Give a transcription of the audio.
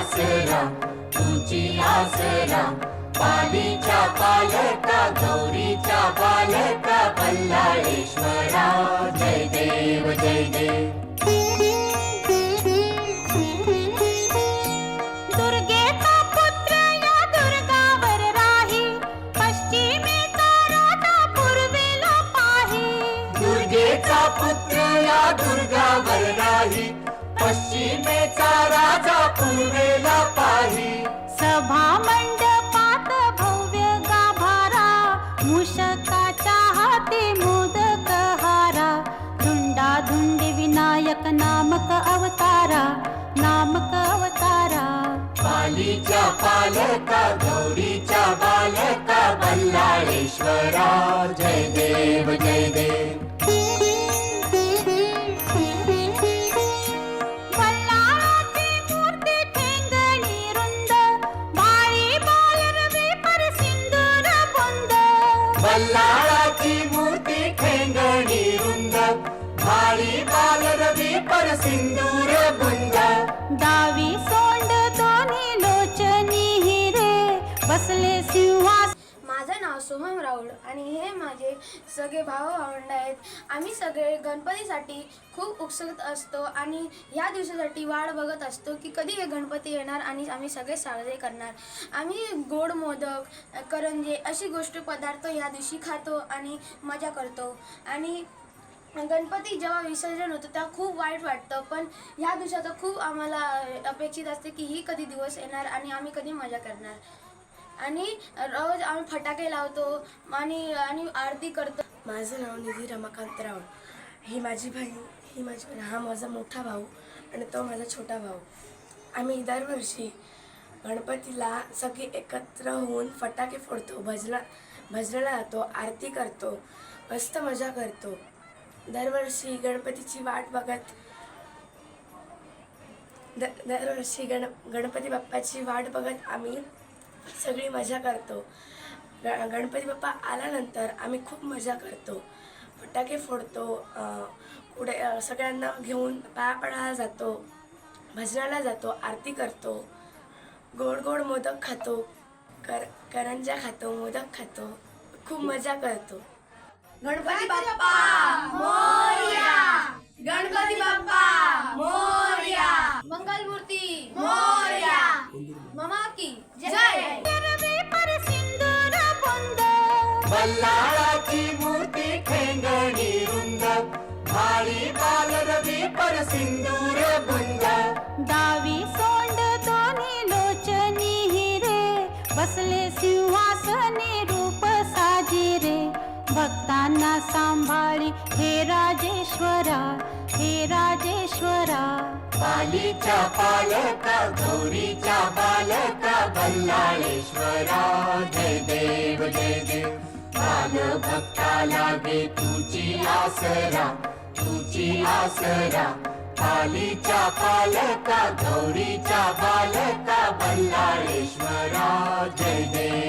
आसरा तुझी आसरा पालीच्या पालका गौरीच्या पालका बल्लाळेश्वरा जय देव जय देव. पश्चिमेचा राजा पूर्वेला पाही. सभा मंडपात भव्य गाभारा मूषकाच्या हाती मोदक हारा. धुंडा धुंडी विनायक नामक अवतारा नामक अवतारा. पालीच्या पालका गौरीच्या बालका बल्लाळेश्वरा जय देव जय बल्लाळाची मूर्ती ठेंगणी रुंद भाळी बालरवी पर सोहम राऊळ आणि हे माझे सगळे भाऊ भावंड आहेत. आम्ही सगळे गणपतीसाठी खूप उत्सुक असतो आणि ह्या दिवसासाठी वाट बघत असतो की कधी हे गणपती येणार आणि आम्ही सगळे साजरे करणार. आम्ही गोड मोदक करंजे अशी गोष्ट पदार्थ ह्या दिवशी खातो आणि मजा करतो. आणि गणपती जेव्हा विसर्जन होतं तेव्हा खूप वाईट वाटतं पण ह्या दिवसात खूप आम्हाला अपेक्षित असते की ही कधी दिवस येणार आणि आम्ही कधी मजा करणार. आणि रोज आम्ही फटाके लावतो आणि आणि आरती करतो. माझं नाव निधी रमाकांत राऊळ ही माझी बहीण ही माझी हा माझा मोठा भाऊ आणि तो माझा छोटा भाऊ. आम्ही दरवर्षी गणपतीला सगळी एकत्र होऊन फटाके फोडतो भजना भजनाला जातो आरती करतो मस्त मजा करतो. दरवर्षी गणपतीची वाट बघत द दरवर्षी गण गणपती बाप्पाची वाट बघत आम्ही सगळी मजा करतो. ग गणपती बाप्पा आल्यानंतर आम्ही खूप मजा करतो. फटाके फोडतो कुठे पुढे सगळ्यांना घेऊन पाया पडायला जातो भजनाला जातो आरती करतो गोड गोड मोदक खातो कर करंजा खातो मोदक खातो खूप मजा करतो. गणपती बाप्पा मोर्या! गणपती बाप्पा मोर्या! मंगलमूर्ती मोर्या! ममा भाळी बालरवी पर सिंदूर बुंद डावी सोंड दोन्ही लोचनी हिरे. बसले सिंहासनी रूप साजिरे. भक्तांना सांभाळी हे राजेश्वरा हे राजेश्वरा. पालीच्या पालका गौरीच्या बालका बल्लाळेश्वरा. जय देव जय देव. बाल भक्ताला दे तुझी आसरा. तुझी आसरा. पालीच्या पालका गौरीच्या बालका बल्लाळेश्वरा जय जय.